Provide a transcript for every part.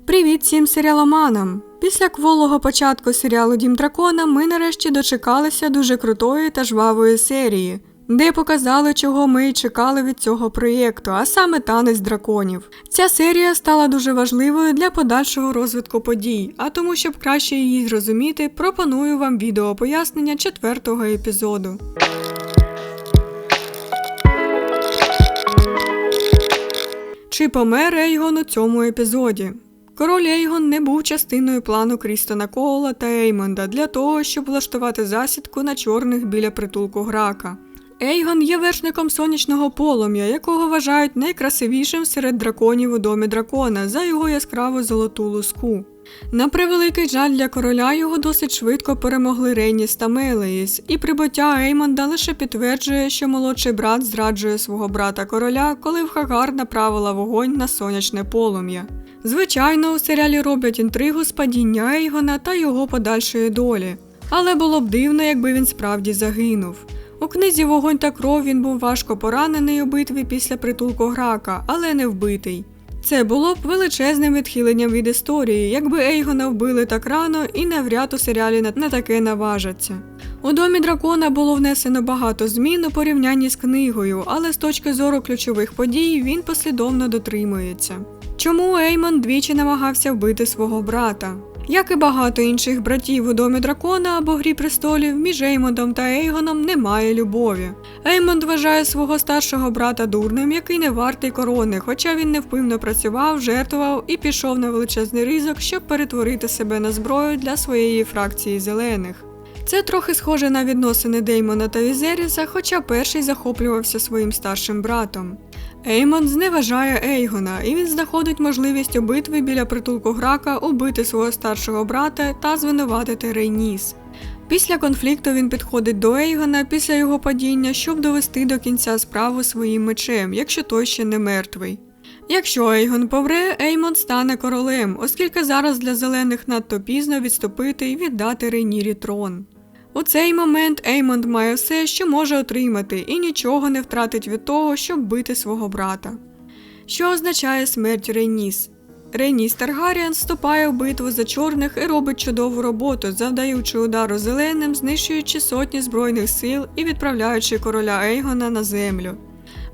Привіт всім серіаломанам! Після кволого початку серіалу Дім Дракона ми нарешті дочекалися дуже крутої та жвавої серії, де показали, чого ми й чекали від цього проєкту, а саме танець драконів. Ця серія стала дуже важливою для подальшого розвитку подій, а тому, щоб краще її зрозуміти, пропоную вам відео пояснення четвертого епізоду. Чи помер Ейгон у цьому епізоді? Король Ейгон не був частиною плану Крістона Коула та Еймонда для того, щоб влаштувати засідку на чорних біля притулку Грака. Ейгон є вершником сонячного полум'я, якого вважають найкрасивішим серед драконів у домі дракона за його яскраву золоту луску. На превеликий жаль для короля його досить швидко перемогли Рейніс та Мелеїс, і прибуття Еймонда лише підтверджує, що молодший брат зраджує свого брата короля, коли в Хагар направила вогонь на сонячне полум'я. Звичайно, у серіалі роблять інтригу з падіння Ейгона та його подальшої долі, але було б дивно, якби він справді загинув. У книзі Вогонь та кров він був важко поранений у битві після притулку Грака, але не вбитий. Це було б величезним відхиленням від історії, якби Ейгона вбили так рано і навряд у серіалі на- таке наважаться. У домі дракона було внесено багато змін у порівнянні з книгою, але з точки зору ключових подій він послідовно дотримується. Чому Еймон двічі намагався вбити свого брата? Як і багато інших братів у домі дракона або грі престолів, між Еймондом та Ейгоном немає любові. Еймонд вважає свого старшого брата дурним, який не вартий корони, хоча він невпинно працював, жертвував і пішов на величезний ризик, щоб перетворити себе на зброю для своєї фракції зелених. Це трохи схоже на відносини Деймона та Візеріса, хоча перший захоплювався своїм старшим братом. Еймон зневажає Ейгона, і він знаходить можливість у битві біля притулку Грака убити свого старшого брата та звинуватити Рейніс. Після конфлікту він підходить до Ейгона після його падіння, щоб довести до кінця справу своїм мечем, якщо той ще не мертвий. Якщо Ейгон повре, Еймон стане королем, оскільки зараз для зелених надто пізно відступити і віддати Рейнірі трон. У цей момент Еймонд має все, що може отримати, і нічого не втратить від того, щоб бити свого брата. Що означає смерть Рейніс? Рейніс Таргаріан вступає в битву за чорних і робить чудову роботу, завдаючи удару зеленим, знищуючи сотні збройних сил і відправляючи короля Ейгона на землю.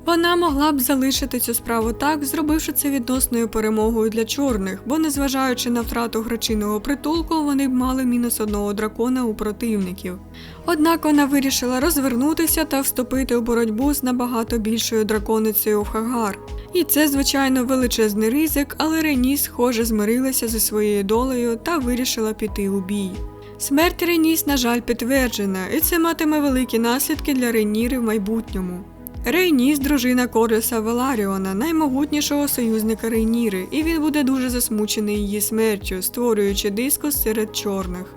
Вона могла б залишити цю справу так, зробивши це відносною перемогою для чорних, бо, незважаючи на втрату грачиного притулку, вони б мали мінус одного дракона у противників. Однак вона вирішила розвернутися та вступити у боротьбу з набагато більшою драконицею в Хагар. І це, звичайно, величезний ризик, але Реніс, схоже, змирилася зі своєю долею та вирішила піти у бій. Смерть Реніс, на жаль, підтверджена, і це матиме великі наслідки для Рейніри в майбутньому. Рейніс – дружина Коріса Веларіона, наймогутнішого союзника Рейніри, і він буде дуже засмучений її смертю, створюючи дискус серед чорних.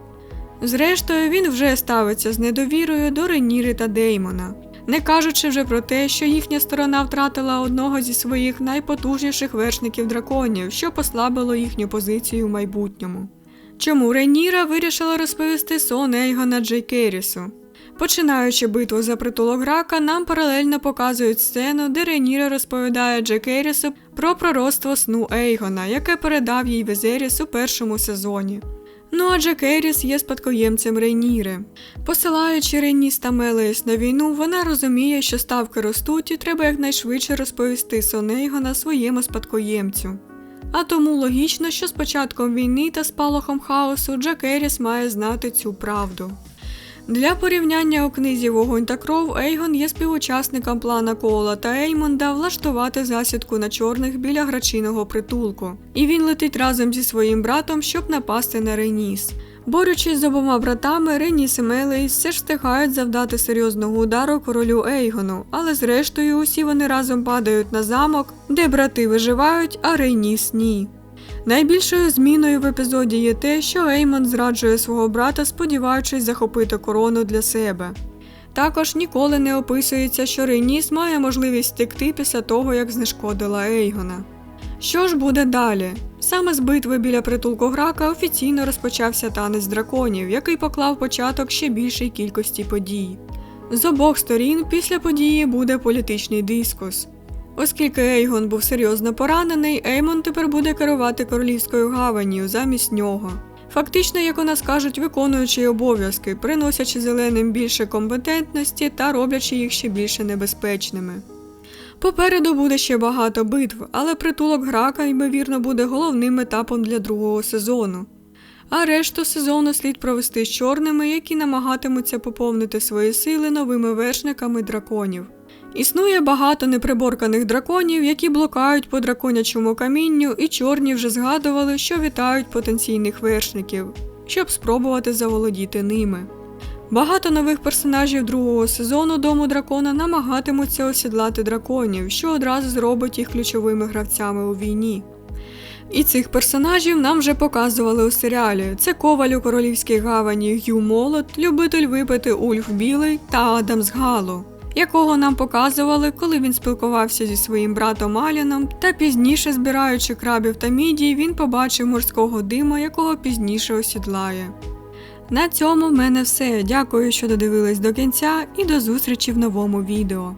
Зрештою, він вже ставиться з недовірою до Рейніри та Деймона, не кажучи вже про те, що їхня сторона втратила одного зі своїх найпотужніших вершників драконів, що послабило їхню позицію в майбутньому. Чому Рейніра вирішила розповісти сон Ейгона Джейкерісу? Починаючи битву за притулок Грака, нам паралельно показують сцену, де Рейніра розповідає Джекерісу про пророцтво сну Ейгона, яке передав їй Везеріс у першому сезоні. Ну а Джекеріс є спадкоємцем Рейніри. Посилаючи Рейніс та Мелеїс на війну, вона розуміє, що ставки ростуть і треба якнайшвидше розповісти сон Ейгона своєму спадкоємцю. А тому логічно, що з початком війни та спалахом хаосу Джекеріс має знати цю правду. Для порівняння у книзі Вогонь та кров Ейгон є співучасником плана Кола та Еймонда влаштувати засідку на чорних біля грачиного притулку. І він летить разом зі своїм братом, щоб напасти на Реніс. Борючись з обома братами, Реніс і Мелеїс все ж встигають завдати серйозного удару королю Ейгону, але зрештою усі вони разом падають на замок, де брати виживають, а Рейніс ні. Найбільшою зміною в епізоді є те, що Еймон зраджує свого брата, сподіваючись захопити корону для себе. Також ніколи не описується, що Рейніс має можливість втекти після того, як знешкодила Ейгона. Що ж буде далі? Саме з битви біля притулку Грака офіційно розпочався танець драконів, який поклав початок ще більшій кількості подій. З обох сторін після події буде політичний дискус. Оскільки Ейгон був серйозно поранений, Еймон тепер буде керувати королівською гаванію замість нього. Фактично, як у нас кажуть, виконуючи обов'язки, приносячи зеленим більше компетентності та роблячи їх ще більше небезпечними. Попереду буде ще багато битв, але притулок грака, ймовірно, буде головним етапом для другого сезону. А решту сезону слід провести з чорними, які намагатимуться поповнити свої сили новими вершниками драконів. Існує багато неприборканих драконів, які блукають по драконячому камінню, і чорні вже згадували, що вітають потенційних вершників, щоб спробувати заволодіти ними. Багато нових персонажів другого сезону Дому дракона намагатимуться осідлати драконів, що одразу зробить їх ключовими гравцями у війні. І цих персонажів нам вже показували у серіалі. Це коваль у королівській гавані Г'ю Молот, любитель випити Ульф Білий та Адам з Галу, якого нам показували, коли він спілкувався зі своїм братом Аліном, та пізніше, збираючи крабів та мідії, він побачив морського дима, якого пізніше осідлає. На цьому в мене все. Дякую, що додивились до кінця, і до зустрічі в новому відео.